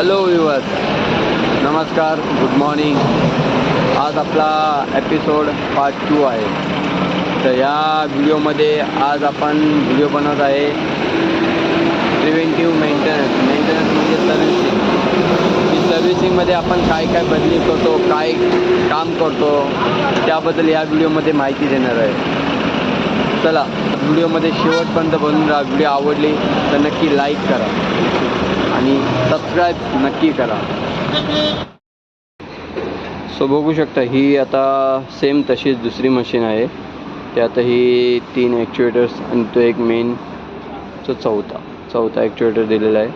Hello viewers नमस्कार good morning आज आपला एपिसोड पार्ट टू आहे. तर या व्हिडिओमध्ये आज आपण व्हिडिओ बनवत आहे प्रिव्हेंटिव्ह मेंटेनन्स मेंटेनन्स म्हणजे सर्व्हिसिंग की सर्व्हिसिंगमध्ये आपण काय काय बदली करतो काय काम करतो त्याबद्दल या व्हिडिओमध्ये माहिती देणार आहे. चला व्हिडिओमध्ये शेवटपर्यंत बनून राहा. व्हिडिओ आवडली तर नक्की लाईक करा. आणि सबस्क्राईब नक्की करा. सो बघू शकता ही आता सेम तशीच दुसरी मशीन आहे. त्यातही तीन ॲक्च्युएटर्स आणि तो एक मेन तो चौथा. चौथा ॲक्च्युएटर दिलेला आहे.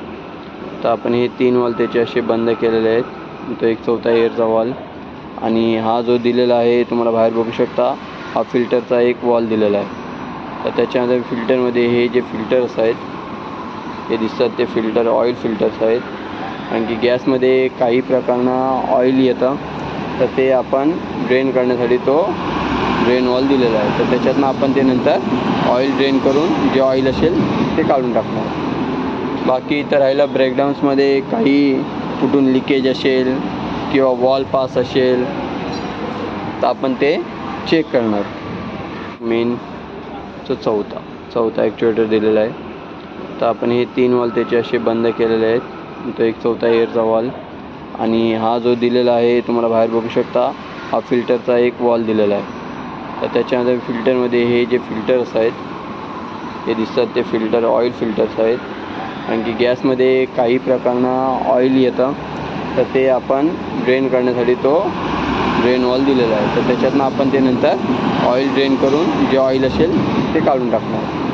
तर आपण हे तीन वॉल त्याचे असे बंद केलेले आहेत. तो एक चौथा एअरचा वॉल आणि हा जो दिलेला आहे तुम्हाला बाहेर बघू शकता हा फिल्टरचा एक वॉल दिलेला आहे. तर त्याच्यानंतर फिल्टरमध्ये हे जे फिल्टर्स आहेत हे दिसतात ते फिल्टर ऑइल फिल्टर्स आहेत. कारण की गॅसमध्ये काही प्रकारनं ऑइल येतं. तर ते आपण ड्रेन करण्यासाठी तो ड्रेन वॉल दिलेला आहे. तर त्याच्यातनं आपण ते नंतर ऑइल ड्रेन करून जे ऑइल असेल ते काढून टाकणार. बाकी इतर राहिलं ब्रेकडाऊन्समध्ये काही कुठून लिकेज असेल किंवा वॉल पास असेल तर आपण ते चेक करणार. मेन तो चौथा चौथा ॲक्च्युएटर दिलेला आहे. तर आपण हे तीन वॉल त्याचे असे बंद केलेले आहेत. तो एक चौथा एअरचा वॉल आणि हा जो दिलेला आहे तुम्हाला बाहेर बघू शकता हा फिल्टरचा एक वॉल दिलेला आहे. तर त्याच्यामध्ये फिल्टरमध्ये हे जे फिल्टर्स आहेत हे दिसतात ते फिल्टर ऑइल फिल्टर्स आहेत. कारण की गॅसमध्ये काही प्रकारनं ऑइल येतं. तर ते आपण ड्रेन करण्यासाठी तो ड्रेन वॉल दिलेला आहे. तर त्याच्यातनं आपण ते नंतर ऑइल ड्रेन करून जे ऑइल असेल ते काढून टाकणार.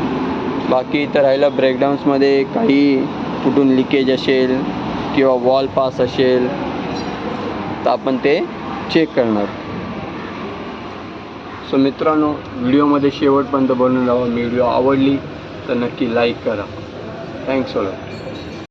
बाकी इतर राहिलं ब्रेकडाऊन्समध्ये काही कुठून लिकेज असेल किंवा वॉल पास असेल तर आपण ते चेक करणार. सो मित्रांनो व्हिडिओमध्ये शेवटपर्यंत बनून राहा. व्हिडिओ आवडली तर नक्की लाईक करा. Thanks a